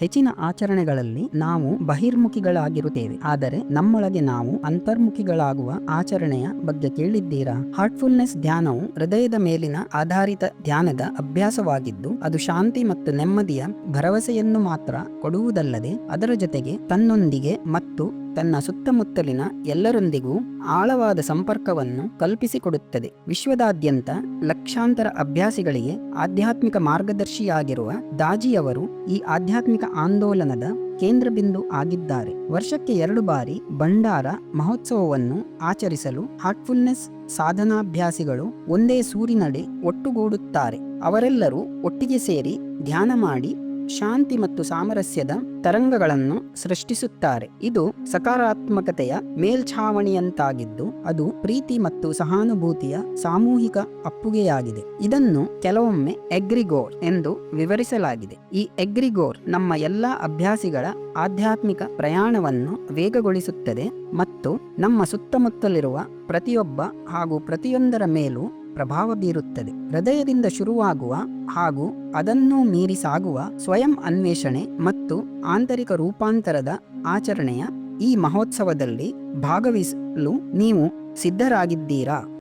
ಹೆಚ್ಚಿನ ಆಚರಣೆಗಳಲ್ಲಿ ನಾವು ಬಹಿರ್ಮುಖಿಗಳಾಗಿರುತ್ತೇವೆ. ಆದರೆ ನಮ್ಮೊಳಗೆ ನಾವು ಅಂತರ್ಮುಖಿಗಳಾಗುವ ಆಚರಣೆಯ ಬಗ್ಗೆ ಕೇಳಿದ್ದೀರಾ? ಹಾರ್ಟ್ಫುಲ್ನೆಸ್ ಧ್ಯಾನವು ಹೃದಯದ ಮೇಲಿನ ಆಧಾರಿತ ಧ್ಯಾನದ ಅಭ್ಯಾಸವಾಗಿದ್ದು, ಅದು ಶಾಂತಿ ಮತ್ತು ನೆಮ್ಮದಿಯ ಭರವಸೆಯನ್ನು ಮಾತ್ರ ಕೊಡುವುದಲ್ಲದೆ, ಅದರ ಜೊತೆಗೆ ತನ್ನೊಂದಿಗೆ ಮತ್ತು ತನ್ನ ಸುತ್ತಮುತ್ತಲಿನ ಎಲ್ಲರೊಂದಿಗೂ ಆಳವಾದ ಸಂಪರ್ಕವನ್ನು ಕಲ್ಪಿಸಿಕೊಡುತ್ತದೆ. ವಿಶ್ವದಾದ್ಯಂತ ಲಕ್ಷಾಂತರ ಅಭ್ಯಾಸಿಗಳಿಗೆ ಆಧ್ಯಾತ್ಮಿಕ ಮಾರ್ಗದರ್ಶಿಯಾಗಿರುವ ದಾಜಿಯವರು ಈ ಆಧ್ಯಾತ್ಮಿಕ ಆಂದೋಲನದ ಕೇಂದ್ರಬಿಂದು ಆಗಿದ್ದಾರೆ. ವರ್ಷಕ್ಕೆ ಎರಡು ಬಾರಿ ಭಂಡಾರ ಮಹೋತ್ಸವವನ್ನು ಆಚರಿಸಲು ಹಾರ್ಟ್ಫುಲ್ನೆಸ್ ಸಾಧನಾಭ್ಯಾಸಿಗಳು ಒಂದೇ ಸೂರಿನಡಿ ಒಟ್ಟುಗೂಡುತ್ತಾರೆ. ಅವರೆಲ್ಲರೂ ಒಟ್ಟಿಗೆ ಸೇರಿ ಧ್ಯಾನ ಮಾಡಿ ಶಾಂತಿ ಮತ್ತು ಸಾಮರಸ್ಯದ ತರಂಗಗಳನ್ನು ಸೃಷ್ಟಿಸುತ್ತಾರೆ. ಇದು ಸಕಾರಾತ್ಮಕತೆಯ ಮೇಲ್ಛಾವಣಿಯಂತಾಗಿದ್ದು, ಅದು ಪ್ರೀತಿ ಮತ್ತು ಸಹಾನುಭೂತಿಯ ಸಾಮೂಹಿಕ ಅಪ್ಪುಗೆಯಾಗಿದೆ. ಇದನ್ನು ಕೆಲವೊಮ್ಮೆ ಎಗ್ರಿಗೋರ್ ಎಂದು ವಿವರಿಸಲಾಗಿದೆ. ಈ ಎಗ್ರಿಗೋರ್ ನಮ್ಮ ಎಲ್ಲಾ ಅಭ್ಯಾಸಿಗಳ ಆಧ್ಯಾತ್ಮಿಕ ಪ್ರಯಾಣವನ್ನು ವೇಗಗೊಳಿಸುತ್ತದೆ ಮತ್ತು ನಮ್ಮ ಸುತ್ತಮುತ್ತಲಿರುವ ಪ್ರತಿಯೊಬ್ಬ ಹಾಗೂ ಪ್ರತಿಯೊಂದರ ಮೇಲೂ ಪ್ರಭಾವ ಬೀರುತ್ತದೆ. ಹೃದಯದಿಂದ ಶುರುವಾಗುವ ಹಾಗೂ ಅದನ್ನು ಮೀರಿ ಸಾಗುವ ಸ್ವಯಂ ಅನ್ವೇಷಣೆ ಮತ್ತು ಆಂತರಿಕ ರೂಪಾಂತರದ ಆಚರಣೆಯ ಈ ಮಹೋತ್ಸವದಲ್ಲಿ ಭಾಗವಹಿಸಲು ನೀವು ಸಿದ್ಧರಾಗಿದ್ದೀರಾ?